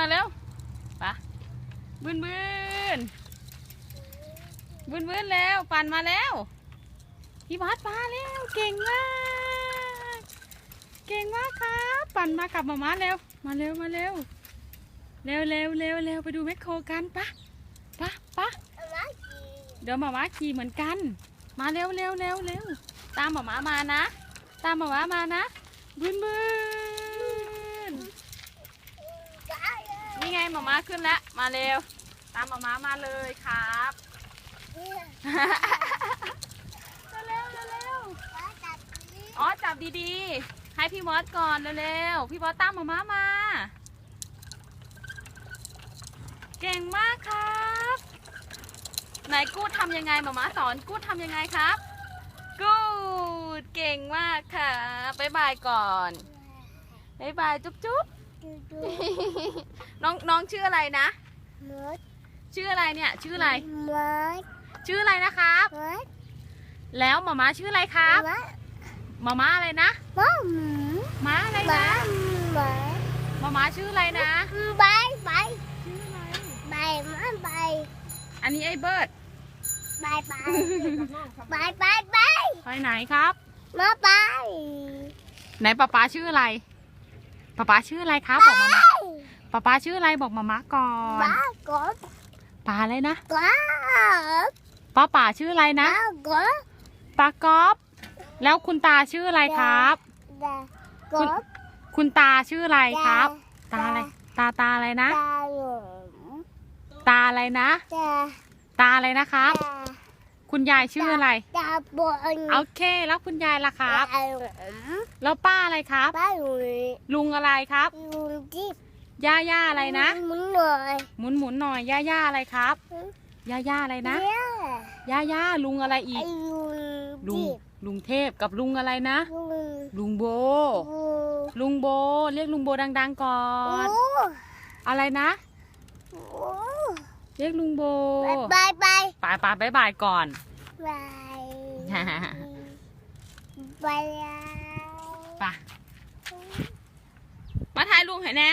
มาเร็วไปะบืนบืนบืนบืนแล้ว ปั่นมาแล้วพี่บอสมาแล้ว เก่งมาก เก่งมากครับ ปั่นมากับมาม่าเร็วมาเร็วมาเร็วเร็วเร็วเร็วเร็วไปดูแมคโครกันปะปะปะเดี๋ยวหมาม้าขี่เหมือนกัน มาเร็วเร็วเร็วเร็วตามหมาม้ามานะ ตามหมาม้ามานะบืนบืนนี่ไง หมาม้าขึ้นแล้ว มาเร็ว ตามหมาม้ามาเลยครับเร็วเร็วเร็วอ๋อจับดีๆ ให้พี่มอสก่อนเร็วๆ พี่มอสตามหมาม้ามา เก่งมากครับไหนกูดทำยังไงหมาม้าสอนกูดทำยังไงครับ กูดเก่งมากค่ะบ๊ายบายก่อนบ๊ายบายจุ๊บจุ๊บ น้องน้องชื่ออะไรนะชื่ออะไรเนี่ยชื่ออะไรชื่ออะไรนะครับแล้วหมาม้าชื่ออะไรครับหมาม้าอะไรนะม้าอะไรนะหมาม้าชื่ออะไรนะชื่ออะไรอันนี้ไอ้เบิร์ดไปไหนครับไหนป๊าป๊าชื่ออะไร ป๊าป๊าชื่ออะไรครับบอกมามาป๊าป๊าชื่ออะไรบอกมามาก่อนป๊าอะไรนะป๊าป๋าชื่ออะไรนะป๊ากอฟแล้วคุณตาชื่ออะไรครับคุณตาชื่ออะไรครับ ตาอะไรตาตาอะไรนะ ตาอะไรนะ ตาอะไรนะครับ คุณยายชื่ออะไร ตาบอลโอเค แล้วคุณยายล่ะครับ แล้วป้าอะไรครับ ป้าหลุยลุงอะไรครับ ลุงจิ๊บย่าย่าอะไรนะมุนหน่อยหมุนหมุนหน่อยย่าย่าอะไรครับย่าย่าอะไรนะเนี่ยย่าย่าลุงอะไรอีไอ้กลุงลุงจิ๊บลุงเทพกับลุงอะไรนะ ลุงลุงโบโอ้ลุงโบ เรียกลุงโบดัง ๆ ก่อนโอ้อะไรนะโอ้เรียกลุงโบ บายบายป่าป่าบายบายก่อน บายบาย ไป่ามาถ่ายลุงให้แน่